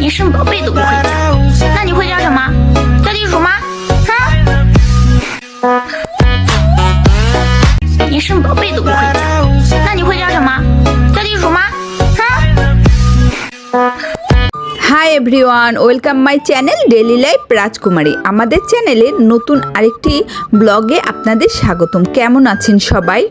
连生宝贝都不会叫，那你会叫什么？叫地鼠吗？哼！连生宝贝都不会叫，那你会叫什么？叫地鼠吗？哼！ hi everyone welcome my channel daily life Rajkumari আমাদের চ্যানেলে নতুন আরেকটি ব্লগে আপনাদের স্বাগতম কেমন আছেন সবাই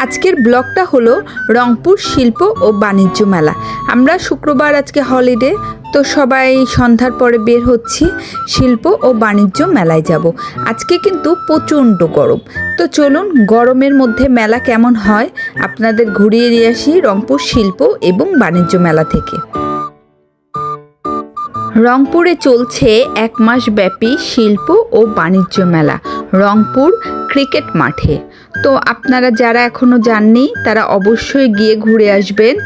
আজকের ব্লগটা হলো রংপুর শিল্প ও বাণিজ্য মেলা। আমরা শুক্রবার আজকে হলিডে তো সবাই সন্ধ্যার পরে বের হচ্ছি শিল্প ও বাণিজ্য মেলায় যাব। আজকে কিন্তু প্রচণ্ড গরম। তো চলুন, গরমের মধ্যে মেলা কেমন হয় আপনাদের ঘুরিয়ে নিয়ে আসি রংপুর শিল্প এবং বাণিজ্য মেলা থেকে। রংপুরে চলছে এক মাস ব্যাপী শিল্প ও বাণিজ্য মেলা। রংপুর ক্রিকেট মাঠে। তো আপনারা যারা এখনও যাননি, তারা অবশ্যই গিয়ে ঘুরে আসবেন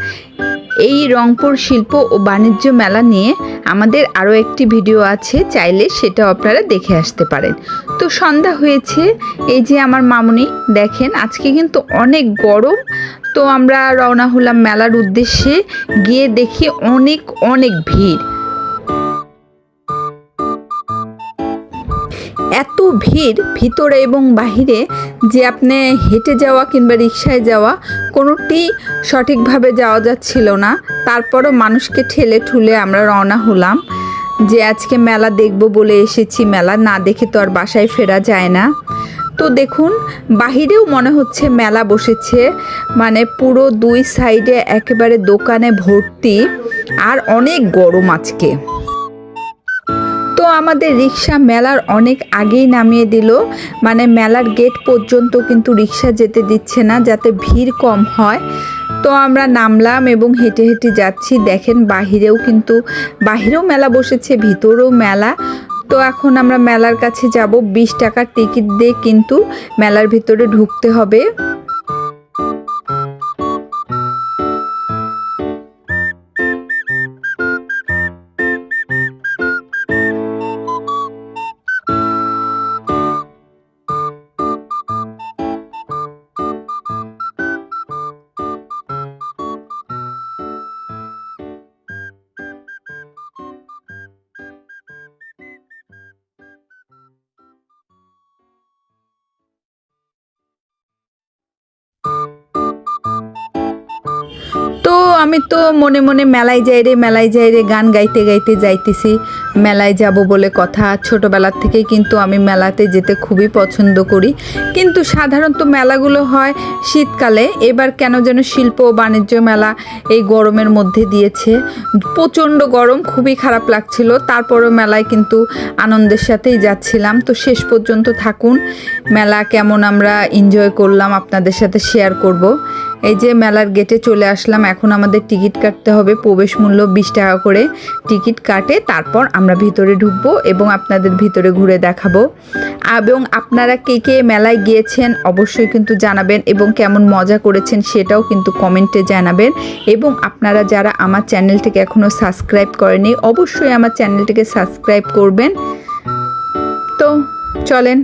এই রংপুর শিল্প ও বাণিজ্য মেলা নিয়ে। আমাদের আরও একটি ভিডিও আছে, চাইলে সেটাও আপনারা দেখে আসতে পারেন। তো সন্ধ্যা হয়েছে, এই যে আমার মামুনি, দেখেন আজকে কিন্তু অনেক গরম। তো আমরা রওনা হলাম মেলার উদ্দেশ্যে, গিয়ে দেখি অনেক অনেক ভিড়। ভিড় ভিতরে এবং বাহিরে যে আপনি হেঁটে যাওয়া কিংবা রিক্সায় যাওয়া কোনোটি সঠিকভাবে যাওয়া যাচ্ছিল না। তারপরও মানুষকে ঠেলে ঠুলে আমরা রওনা হলাম যে আজকে মেলা দেখব বলে এসেছি। মেলা না দেখে তো আর বাসায় ফেরা যায় না। তো দেখুন, বাহিরেও মনে হচ্ছে মেলা বসেছে। মানে পুরো দুই সাইডে একেবারে দোকানে ভর্তি আর অনেক গরম আজকে। আমাদের রিক্সা মেলার অনেক আগেই নামিয়ে দিল। মানে মেলার গেট পর্যন্ত কিন্তু রিক্সা যেতে দিচ্ছে না, যাতে ভিড় কম হয়। তো আমরা নামলাম এবং হেঁটে হেঁটে যাচ্ছি। দেখেন বাহিরেও কিন্তু, বাহিরেও মেলা বসেছে, ভিতরেও মেলা। তো এখন আমরা মেলার কাছে যাব। বিশ টাকার টিকিট দিয়ে কিন্তু মেলার ভিতরে ঢুকতে হবে। আমি তো মনে মনে মেলায় যাই রে, মেলায় যাই রে, গান গাইতে গাইতে যাইতেছি। মেলায় যাব বলে কথা ছোটোবেলার থেকে কিন্তু আমি মেলাতে যেতে খুবই পছন্দ করি। কিন্তু সাধারণত মেলাগুলো হয় শীতকালে, এবার কেন যেন শিল্প ও বাণিজ্য মেলা এই গরমের মধ্যে দিয়েছে। প্রচণ্ড গরম, খুবই খারাপ লাগছিল। তারপরও মেলায় কিন্তু আনন্দের সাথেই যাচ্ছিলাম। তো শেষ পর্যন্ত থাকুন। মেলা কেমন আমরা এনজয় করলাম, আপনাদের সাথে শেয়ার করব। এই যে মেলার গেটে চলে আসলাম। এখন আমাদের টিকিট কাটতে হবে। প্রবেশ মূল্য বিশ টাকা করে টিকিট কাটে। তারপর আমরা ভিতরে ঢুকবো এবং আপনাদের ভিতরে ঘুরে দেখাবো। এবং আপনারা কে কে মেলায় গিয়েছেন অবশ্যই কিন্তু জানাবেন এবং কেমন মজা করেছেন সেটাও কিন্তু কমেন্টে জানাবেন। এবং আপনারা যারা আমার চ্যানেলটিকে এখনও সাবস্ক্রাইব করেনি, অবশ্যই আমার চ্যানেলটিকে সাবস্ক্রাইব করবেন। তো চলেন।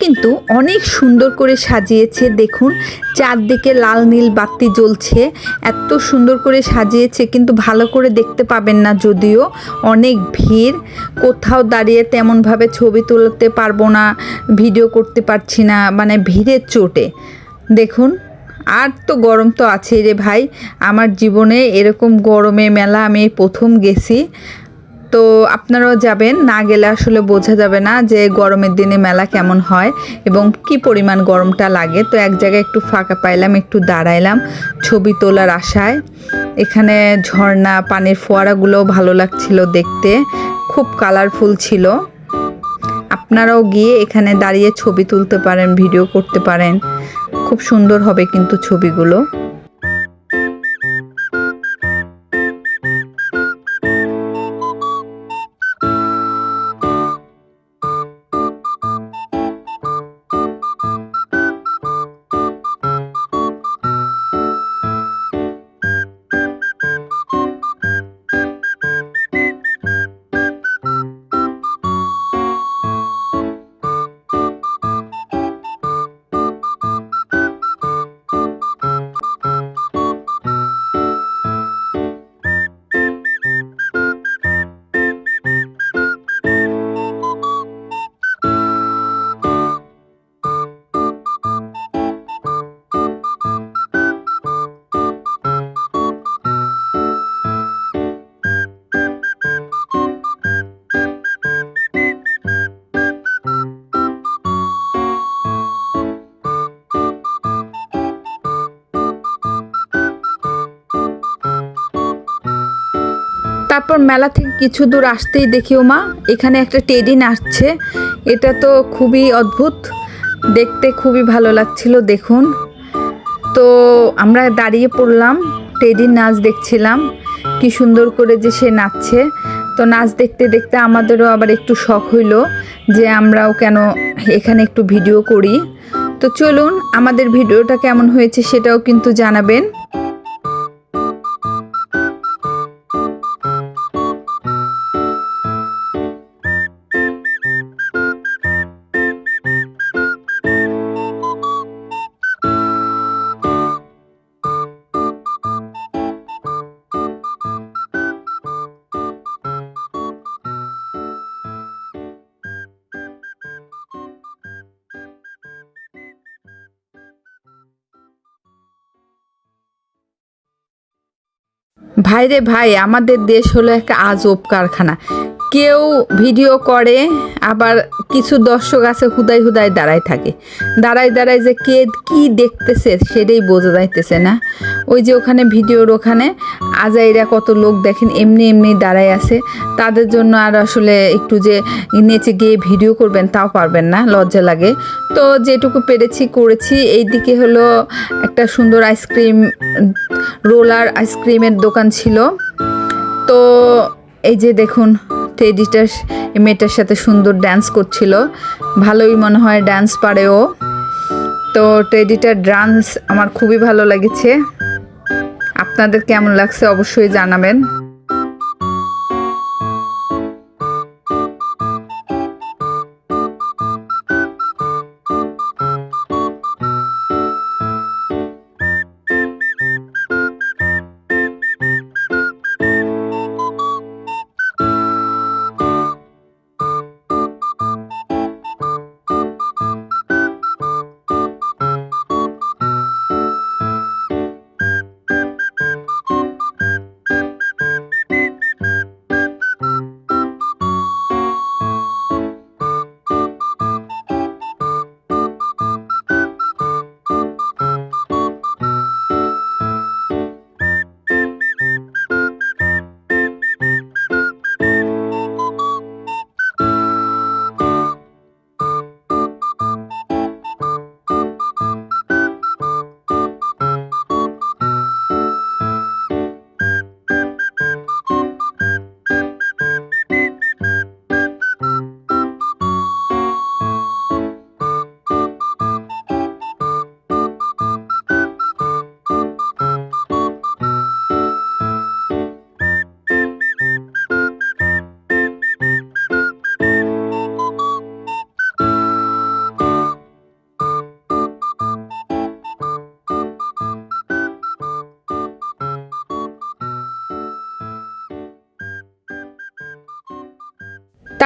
কিন্তু অনেক সুন্দর করে সাজিয়েছে। দেখুন, চারদিকে লাল নীল বাতি জ্বলছে। এত সুন্দর করে সাজিয়েছে, কিন্তু ভালো করে দেখতে পাবেন না যদিও। অনেক ভিড়, কোথাও দাঁড়িয়ে তেমনভাবে ছবি তুলতে পারব না, ভিডিও করতে পারছি না মানে ভিড়ের চোটে। দেখুন, আর তো গরম তো আছেই রে ভাই। আমার জীবনে এরকম গরমে মেলা আমি প্রথম গেছি। তো আপনারাও যাবেন, না গেলে আসলে বোঝা যাবে না যে গরমের দিনে মেলা কেমন হয় এবং কি পরিমাণ গরমটা লাগে। তো এক জায়গায় একটু ফাঁকা পাইলাম, একটু দাঁড়াইলাম ছবি তোলার আশায়। এখানে ঝর্ণা, পানির ফোয়ারাগুলোও ভালো লাগছিল দেখতে, খুব কালারফুল ছিল। আপনারাও গিয়ে এখানে দাঁড়িয়ে ছবি তুলতে পারেন ভিডিও করতে পারেন। খুব সুন্দর হবে কিন্তু ছবিগুলো। তারপর মেলা থেকে কিছু দূর আসতেই দেখিও মা এখানে একটা টেডি নাচছে। এটা তো খুবই অদ্ভুত। দেখতে খুবই ভালো লাগছিল, দেখুন। তো আমরা দাঁড়িয়ে পড়লাম টেডির নাচ দেখছিলাম, কি সুন্দর করে যে সে নাচছে। তো নাচ দেখতে দেখতে আমাদেরও আবার একটু শখ হইল যে আমরাও কেন এখানে একটু ভিডিও করি। তো চলুন, আমাদের ভিডিওটা কেমন হয়েছে সেটাও কিন্তু জানাবেন। ভাইরে ভাই আমাদের দেশ হলো একটা আজব কারখানা। কেউ ভিডিও করে, আবার কিছু দর্শক আছে হুদাই হুদাই দাঁড়ায় থাকে। দাঁড়ায় দাঁড়ায় যে কে কি দেখতেছে সেটাই বোঝা যাইতেছে না। ওই যে ওখানে ভিডিওর ওখানে আজাইরা কত লোক দেখেন, এমনি এমনি দাঁড়ায় আছে। তাদের জন্য আর আসলে একটু যে নেচে গিয়ে ভিডিও করবেন তাও পারবেন না, লজ্জা লাগে। তো যেটুকু পেরেছি করেছি, এইদিকে হলো একটা সুন্দর আইসক্রিম রোলার আইসক্রিমের দোকান ছিল। তো এই যে দেখুন টেডিটার মেয়েটার সাথে সুন্দর ড্যান্স করছিল। ভালোই মনে হয় ড্যান্স পারে ও। তো টেডিটার ডান্স আমার খুবই ভালো লেগেছে। আপনাদের কেমন লাগছে অবশ্যই জানাবেন।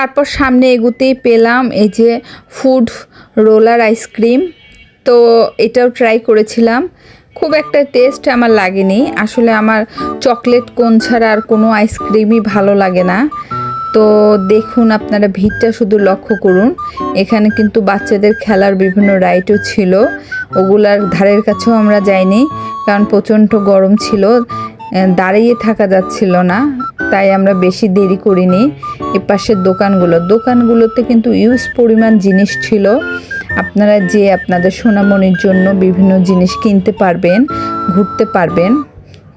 তারপর সামনে এগুতেই পেলাম এই যে ফুড রোলার আইসক্রিম। তো এটাও ট্রাই করেছিলাম। খুব একটা টেস্ট আমার লাগেনি। আসলে আমার চকলেট কোন ছাড়া আর কোনো আইসক্রিমই ভালো লাগে না। তো দেখুন আপনারা ভিড়টা শুধু লক্ষ্য করুন। এখানে কিন্তু বাচ্চাদের খেলার বিভিন্ন রাইডও ছিল। ওগুলার ধারের কাছেও আমরা যাইনি, কারণ প্রচণ্ড গরম ছিল। দাঁড়িয়ে থাকা যাচ্ছিল না। তাই আমরা বেশি দেরি করিনি। এ পাশের দোকানগুলো। দোকানগুলোতে কিন্তু ইউজ পরিমাণ জিনিস ছিল। আপনারা যে আপনাদের সোনামণির জন্য বিভিন্ন জিনিস কিনতে পারবেন, ঘুরতে পারবেন।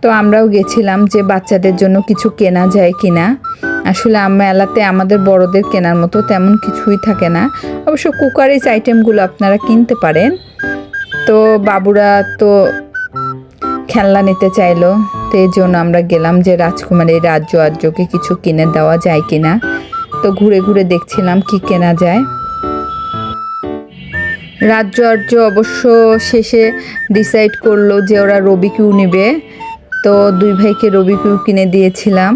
তো আমরাও গেছিলাম যে বাচ্চাদের জন্য কিছু কেনা যায় কিনা। আসলে মেলাতে আমাদের বড়দের কেনার মতো তেমন কিছুই থাকে না। অবশ্য কুকারিজ আইটেমগুলো আপনারা কিনতে পারেন। তো বাবুরা তো খেলনা নিতে চাইলো। তো এই জন্য আমরা গেলাম যে রাজকুমারের রাজ্য আর্যকে কিছু কিনে দেওয়া যায় কিনা। তো ঘুরে ঘুরে দেখছিলাম কি কেনা যায়। রাজ্য আর্য অবশ্য শেষে ডিসাইড করল যে ওরা রবি কিউ নেবে। তো দুই ভাইকে রবি কিউ কিনে দিয়েছিলাম।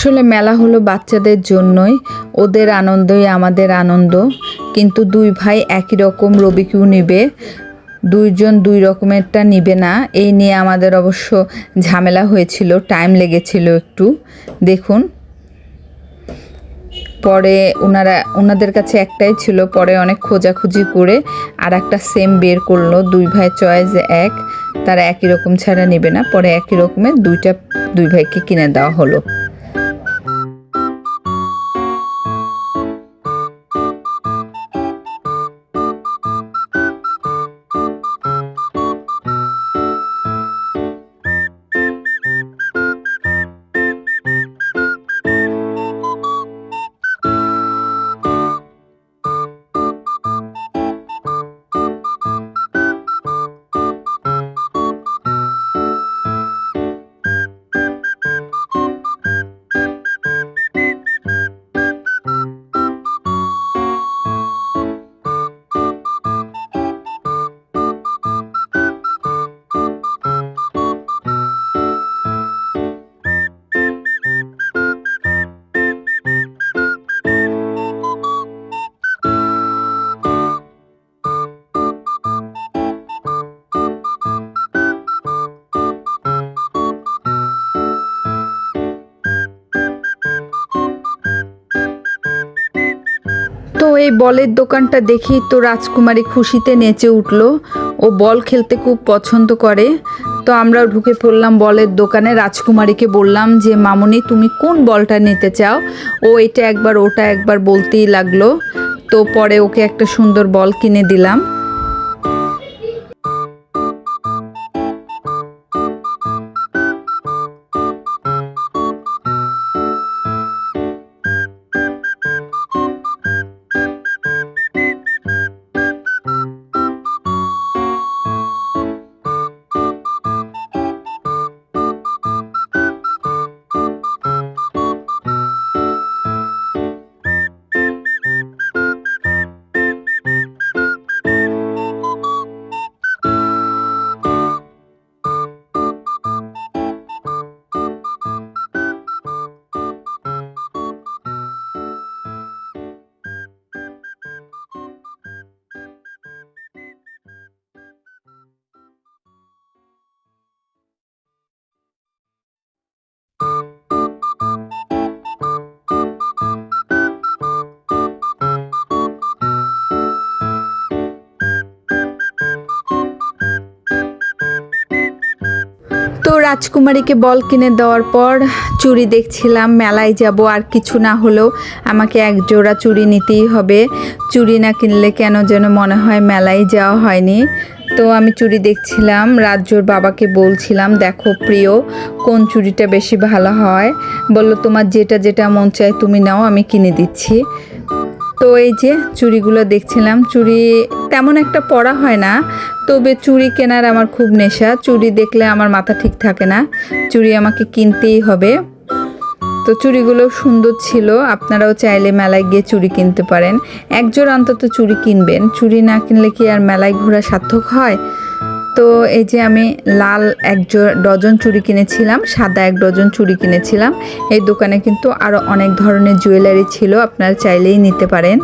আসলে মেলা হলো বাচ্চাদের জন্যই, ওদের আনন্দই আমাদের আনন্দ। কিন্তু দুই ভাই একই রকম রবি রবিকিউ নিবে, দুইজন দুই রকমেরটা নিবে না। এই নিয়ে আমাদের অবশ্য ঝামেলা হয়েছিল টাইম লেগেছিল একটু। দেখুন। পরে ওনারা ওনাদের কাছে একটাই ছিল, পরে অনেক খোঁজাখুঁজি করে আর একটা সেম বের করল। দুই ভাই চয়েস এক, তারা একই রকম ছাড়া নেবে না। পরে একই রকমের দুইটা, দুই ভাইকে কিনে দেওয়া হলো। এই বলের দোকানটা দেখেই তো রাজকুমারী খুশিতে নেচে উঠল। ও বল খেলতে খুব পছন্দ করে। তো আমরাও ঢুকে পড়লাম বলের দোকানে। রাজকুমারীকে বললাম যে, মামনি, তুমি কোন বলটা নিতে চাও? ও, এটা একবার, ওটা একবার, বলতেই লাগল। তো পরে ওকে একটা সুন্দর বল কিনে দিলাম। রাজকুমারীকে বল কিনে দেওয়ার পর চুড়ি দেখছিলাম, মেলায় যাব আর কিছু না হলেও আমাকে এক জোড়া চুড়ি নিতেই হবে। চুড়ি না কিনলে কেন যেন মনে হয় মেলায় যাওয়া হয়নি। তো আমি চুড়ি দেখছিলাম রাজ্যর বাবাকে বলছিলাম, দেখো প্রিয়, কোন চুড়িটা বেশি ভালো হয়? বলল, তোমার যেটা যেটা মন চায় তুমি নাও, আমি কিনে দিচ্ছি। তো এই যে চুড়িগুলো দেখছিলাম, চুড়ি তেমন একটা পরা হয় না, তবে চুড়ি কেনার আমার খুব নেশা, চুড়ি দেখলে আমার মাথা ঠিক থাকে না, চুড়ি আমাকে কিনতেই হবে। তো চুড়িগুলো সুন্দর ছিল, আপনারাও চাইলে মেলায় গিয়ে চুড়ি কিনতে পারেন। একজোর অন্তত চুড়ি কিনবেন, চুড়ি না কিনলে কি আর মেলায় ঘোরা সার্থক হয়? তো এই যে আমি লাল এক ডজন চুড়ি কিনেছিলাম, সাদা এক ডজন চুড়ি কিনেছিলাম। এই দোকানে কিন্তু আরও অনেক ধরনের জুয়েলারি ছিল, আপনারা চাইলেই নিতে পারেন।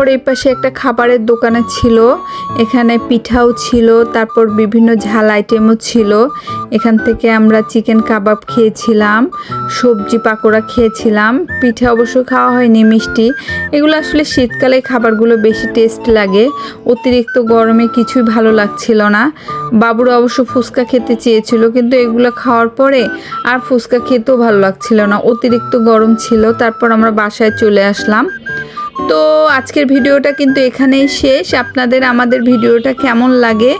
তারপর এই পাশে একটা খাবারের দোকানে ছিল। এখানে পিঠাও ছিল, তারপর বিভিন্ন ঝাল আইটেমও ছিল। এখান থেকে আমরা চিকেন কাবাব খেয়েছিলাম, সবজি পাকোড়া খেয়েছিলাম। পিঠা অবশ্য খাওয়া হয়নি, মিষ্টি। এগুলো আসলে শীতকালে খাবারগুলো বেশি টেস্ট লাগে। অতিরিক্ত গরমে কিছুই ভালো লাগছিল না। বাবুরা অবশ্য ফুচকা খেতে চেয়েছিল, কিন্তু এগুলো খাওয়ার পরে আর ফুচকা খেতেও ভালো লাগছিল না। অতিরিক্ত গরম ছিল, তারপর আমরা বাসায় চলে আসলাম। তো আজকের ভিডিওটা কিন্তু এখানেই শেষ। আপনাদের আমাদের ভিডিওটা কেমন লাগে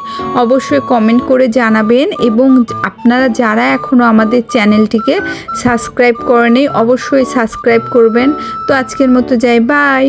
অবশ্যই কমেন্ট করে জানাবেন এবং আপনারা যারা এখনও আমাদের চ্যানেলটিকে সাবস্ক্রাইব করেনি অবশ্যই সাবস্ক্রাইব করবেন। তো আজকের মতো যাই বাই